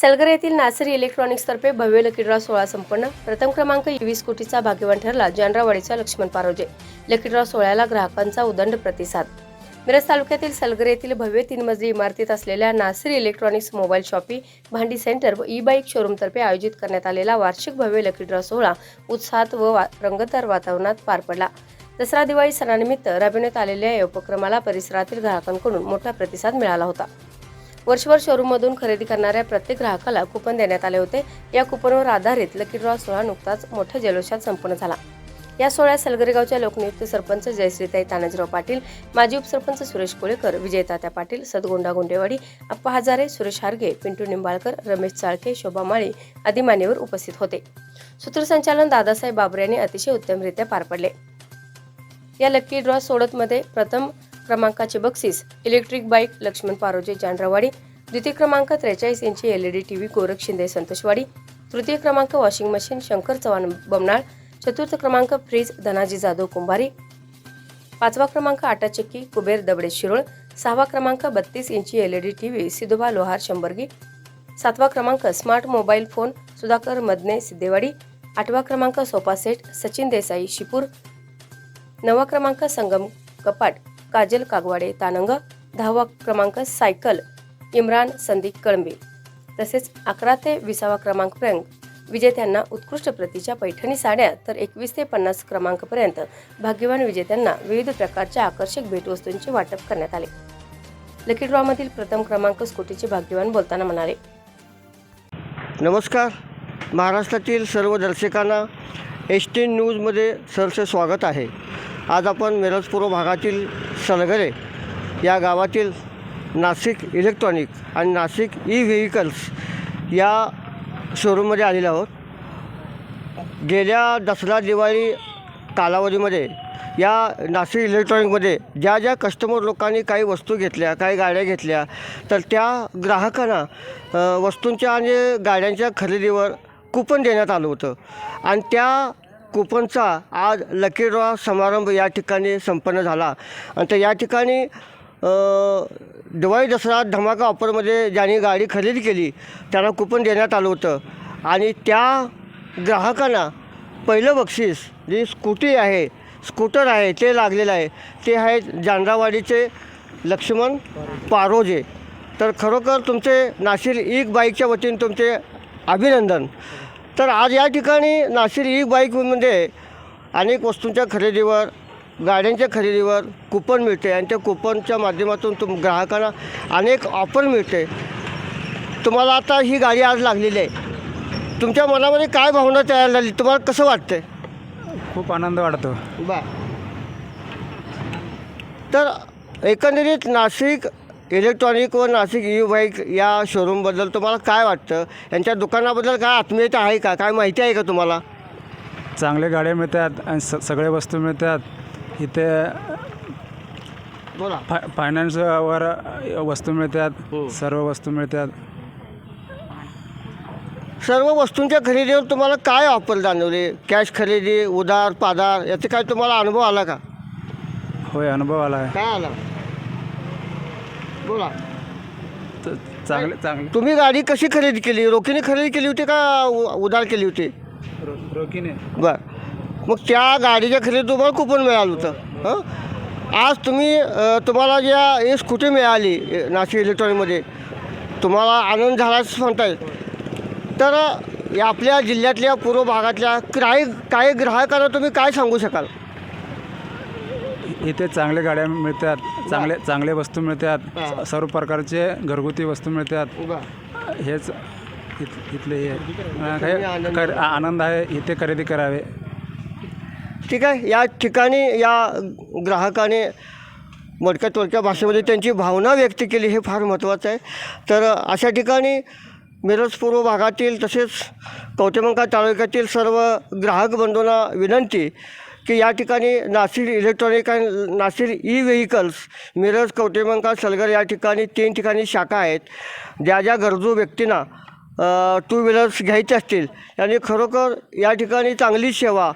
सलगर येथील नासरी इलेक्ट्रॉनिक्सतर्फे भव्य लकीड्रॉ सोहळा संपन्न. प्रथम क्रमांक वीस कोटीचा भाग्यवान ठरला जानरावाडीचा लक्ष्मण पारोजे. लकीड्रॉ सोहळ्याला ग्राहकांचा उदंड प्रतिसाद. मिरज तालुक्यातील सलगर येथील भव्य तीन मजली इमारतीत असलेल्या नासरी इलेक्ट्रॉनिक्स मोबाईल शॉपी भांडी सेंटर व ई बाईक शोरूमतर्फे आयोजित करण्यात आलेला वार्षिक भव्य लकीड्रॉ सोहळा उत्साहात व वा- रंगतदार वातावरणात पार पडला. दसरा दिवाळी सणानिमित्त राबविण्यात आलेल्या या उपक्रमाला परिसरातील ग्राहकांकडून मोठा प्रतिसाद मिळाला होता. वर्षभर शोरूममधून खरेदी करणाऱ्या प्रत्येक ग्राहकाला कुपन देण्यात आले होते. या कुपनवर आधारित लकी ड्रॉ सोहळा नुकताच मोठ्या जल्लोषात संपन्न झाला. या सोहळ्यात सलगरेगावच्या लोकनियुक्त सरपंच जयश्रीताई तानाजीराव पाटील माजी उपसरपंच सुरेश कोळेकर विजय तात्या पाटील सदगोंडा गुंडेवाडी अप्पा हजारे सुरेश हारगे पिंटू निंबाळकर रमेश चाळके शोभा माळी आदी मान्यवर उपस्थित होते. सूत्रसंचालन दादासाहेब बाबरे यांनी अतिशय उत्तमरित्या पार पडले. या लकी ड्रॉ सोडतमध्ये प्रथम क्रमांकाचे बक्षीस इलेक्ट्रिक बाईक लक्ष्मण पारोजे जानरावाडी द्वितीय क्रमांक त्रेचाळीस इंची L E D T V Gorakh Shinde Santoshwadi तृतीय क्रमांक वॉशिंग मशीन शंकर चव्हाण बमनाळ. चतुर्थ क्रमांक फ्रीज धनाजी जाधव कुंभारी. पाचवा क्रमांक आटा चक्की कुबेर दबडे शिरोळ. सहावा क्रमांक बत्तीस इंची L E D T V Sidhoba Lohar Shambhargi. सातवा क्रमांक smart mobile phone Sudhakar Madane Siddhewadi. आठवा क्रमांक सोफा सेट सचिन देसाई शिपूर. नववा क्रमांक संगम कपाट काजल कागवाडे तानंग. दहावा क्रमांक सायकल इम्रान संदीप कळंबे. तसेच अकरा ते विसावा क्रमांकपर्यंत विजेत्यांना उत्कृष्ट प्रतीच्या पैठणी साड्या तर एकवीस ते पन्नास क्रमांकपर्यंत भाग्यवान विजेत्यांना विविध प्रकारच्या आकर्षक भेटवस्तूंचे वाटप करण्यात आले. लकी ड्रॉमधील प्रथम क्रमांक स्कूटीचे भाग्यवान बोलताना म्हणाले. नमस्कार. महाराष्ट्रातील सर्व दर्शकांना एस टी न्यूजमध्ये सरसे स्वागत आहे. आज आपण मिरजपूर्व भागातील सलगरे या गावातील नाशिक इलेक्ट्रॉनिक आणि नाशिक ई व्हेकल्स या शोरूममध्ये आलेलो आहोत. गेल्या दसरा दिवाळी कालावधीमध्ये या नाशिक इलेक्ट्रॉनिकमध्ये ज्या ज्या कस्टमर लोकांनी काही वस्तू घेतल्या काही गाड्या घेतल्या तर त्या ग्राहकांना वस्तूंच्या आणि गाड्यांच्या खरेदीवर कुपन देण्यात आलं होतं. आणि त्या कुपनचा आज लकी ड्रॉ समारंभ या ठिकाणी संपन्न झाला. आणि तर या ठिकाणी दिवाळी दसरा धमाका ऑफरमध्ये ज्यांनी गाडी खरेदी केली त्यांना कुपन देण्यात आलं होतं. आणि त्या ग्राहकांना पहिलं बक्षीस जी स्कूटी आहे स्कूटर आहे ते लागलेलं आहे ते आहे जानरावाडीचे लक्ष्मण पारोजे. तर खरोखर तुमचे नाशिर ईक बाईकच्या वतीने तुमचे अभिनंदन. तर आज या ठिकाणी नाशिर ईक बाईकमध्ये म्हणजे अनेक वस्तूंच्या खरेदीवर गाड्यांच्या खरेदीवर कुपन मिळते आणि त्या कुपनच्या माध्यमातून तुम ग्राहकांना अनेक ऑफर मिळते. तुम्हाला आता ही गाडी आज लागलेली आहे. तुमच्या मनामध्ये काय भावना तयार झाली? तुम्हाला कसं वाटतंय? खूप आनंद वाटतो. बर. तर एकंदरीत नाशिक इलेक्ट्रॉनिक व नाशिक ई बाईक या शोरूमबद्दल तुम्हाला काय वाटतं? यांच्या दुकानाबद्दल काय आत्मीयता आहे का? काय माहिती आहे का तुम्हाला? चांगल्या गाड्या मिळतात आणि स सगळ्या वस्तू मिळतात. इथे बोला. फाय फायनान्सवर वस्तू मिळतात सर्व वस्तू मिळतात. सर्व वस्तूंच्या खरेदीवर तुम्हाला काय ऑफर जाणवले? कॅश खरेदी उधार पाधार याचा काय तुम्हाला अनुभव आला का? होय अनुभव आला आहे. काय आला? बोला. त- चांगले चांगले. तुम्ही गाडी कशी खरेदी केली? रोखीने खरेदी केली होती का उ- उधार केली होती? रो रोखीने. बर. मग त्या गाडीच्या खरेदी तुम्हाला कुपन मिळालं होतं. हं? आज तुम्ही तुम्हाला ज्या ही स्कूटी मिळाली नाशिक इलेक्ट्रॉनिकमध्ये तुम्हाला आनंद झालाच म्हणता येईल तर या आपल्या जिल्ह्यातल्या पूर्व भागातल्या काही काही ग्राहकांना तुम्ही काय सांगू शकाल? इथे चांगल्या गाड्या मिळतात चांगले चांगले वस्तू. मिळतात सर्व प्रकारचे घरगुती वस्तू मिळतात. हेच इथ इथले हे. आनंद आहे इथे खरेदी करावे. ठीक आहे. या ठिकाणी या ग्राहकाने मोडक्या तोडक्या भाषेमध्ये त्यांची भावना व्यक्त केली हे फार महत्त्वाचं आहे. तर अशा ठिकाणी मिरज पूर्व भागातील तसेच कवटेमंका तालुक्यातील सर्व ग्राहक बंधूंना विनंती की या ठिकाणी नाशिक इलेक्ट्रॉनिक आणि नाशिक ई व्हेकल्स मिरज कवटेमंका सलगर या ठिकाणी तीन ठिकाणी शाखा आहेत. ज्या ज्या गरजू व्यक्तींना टू व्हीलर्स घ्यायचे असतील यांनी खरोखर या ठिकाणी चांगली सेवा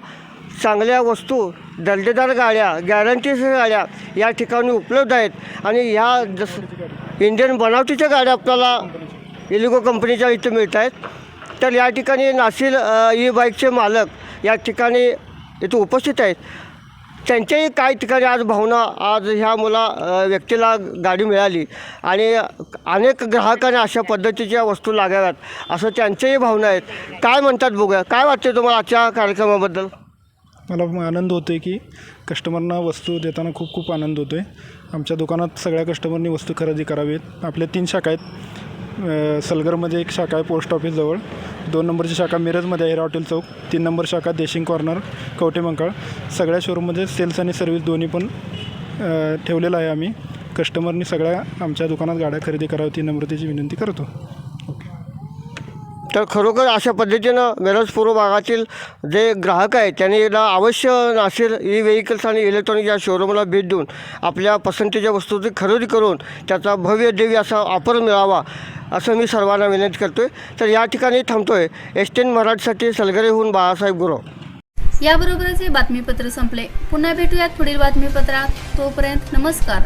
चांगल्या वस्तू दर्जेदार गाड्या गॅरंटीच्या गाड्या या ठिकाणी उपलब्ध आहेत. आणि ह्या जस इंडियन बनावटीच्या गाड्या आपल्याला इलिगो कंपनीच्या इथे मिळत आहेत. तर या ठिकाणी नाशिक ई बाईकचे मालक या ठिकाणी इथे उपस्थित आहेत. त्यांच्याही काही ठिकाणी आज भावना आज ह्या मुला व्यक्तीला गाडी मिळाली. आणि अनेक ग्राहकांना अशा पद्धतीच्या वस्तू लागाव्यात असं त्यांच्याही भावना आहेत. काय म्हणतात बघूया? काय वाटते तुम्हाला आजच्या कार्यक्रमाबद्दल? मला आनंद होतो आहे की कस्टमरना वस्तू देताना खूप खूप आनंद होतो आहे आमच्या दुकानात सगळ्या कस्टमरनी वस्तू खरेदी करावीत. आपल्या तीन शाखा आहेत. सलगरमध्ये एक शाखा आहे पोस्ट ऑफिसजवळ दोन नंबरची शाखा मिरजमध्ये आहे हॉटेल चौक. तीन नंबर शाखा देशिंग कॉर्नर कवठेमंकाळ सगळ्या शोरूममध्ये सेल्स आणि सर्व्हिस दोन्ही पण ठेवलेलं आहे आम्ही. कस्टमरनी सगळ्या आमच्या दुकानात गाड्या खरेदी करावी ती नम्रतेची विनंती करतो. तर खरोखर अशा पद्धतीनं मिरज पूर्व भागातील जे ग्राहक आहेत त्यांनी याला अवश्य नाशिर ई व्हेकल्स आणि इलेक्ट्रॉनिक या शोरूमला भेट देऊन आपल्या पसंतीच्या वस्तूची खरेदी करून त्याचा भव्य देवी असा ऑफर मिळावा असं मी सर्वांना विनंती करतो आहे तर या ठिकाणी थांबतो आहे एस टेन मराठीसाठी सलगरेहून बाळासाहेब गुरव. याबरोबरच हे बातमीपत्र संपले. पुन्हा भेटूयात पुढील बातमीपत्रात. तोपर्यंत नमस्कार.